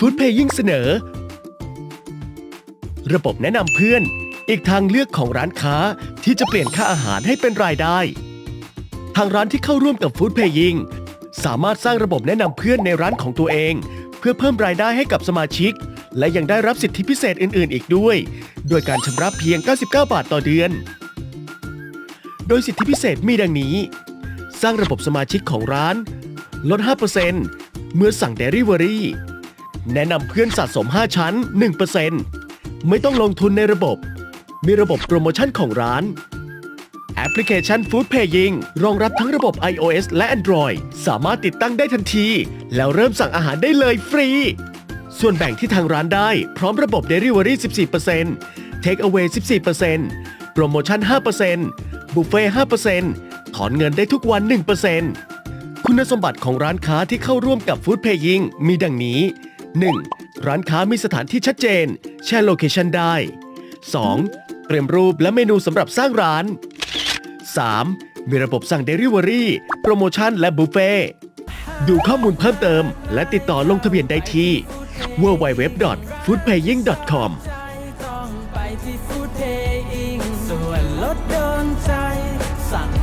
Food Paying เสนอ ระบบแนะนำเพื่อน อีกทางเลือกของร้านค้าที่จะเปลี่ยนค่าอาหารให้เป็นรายได้ ทางร้านที่เข้าร่วมกับ Food Paying สามารถสร้างระบบแนะนำเพื่อนในร้านของตัวเอง เพื่อเพิ่มรายได้ให้กับสมาชิก และยังได้รับสิทธิพิเศษอื่น ๆ อีกด้วย โดยการชำระเพียง 99 บาทต่อเดือน โดยสิทธิพิเศษมีดังนี้ สร้างระบบสมาชิกของร้าน ลด 5%เมื่อสั่ง Delivery แนะนำเพื่อนสะสม 5 ชั้น 1%ไม่ต้องลงทุนในระบบ มีระบบโปรโมชั่นของร้าน แอปพลิเคชัน Food Paying รองรับทั้งระบบ iOS และ Android สามารถติดตั้งได้ทันที แล้วเริ่มสั่งอาหารได้เลยฟรี ส่วนแบ่งที่ทางร้านได้พร้อมระบบ Delivery 14% Take Away 14%โปรโมชั่น 5%บุฟเฟ่5%ถอนเงินได้ทุกวัน 1%คุณสมบัติของร้านค้าที่เข้าร่วมกับ Food Paying มีดังนี้ 1. ร้านค้ามีสถานที่ชัดเจน แชร์โลเคชันได้ 2. เตรียมรูปและเมนูสำหรับสร้างร้าน 3. มีระบบสั่ง Delivery โปรโมชั่นและบุฟเฟ่ดูข้อมูลเพิ่มเติม และติดต่อลงทะเบียนได้ที่ www.foodpaying.com ต้อทฟูดเพย์อิงส่วนลดโดนใจสั่งดออนไล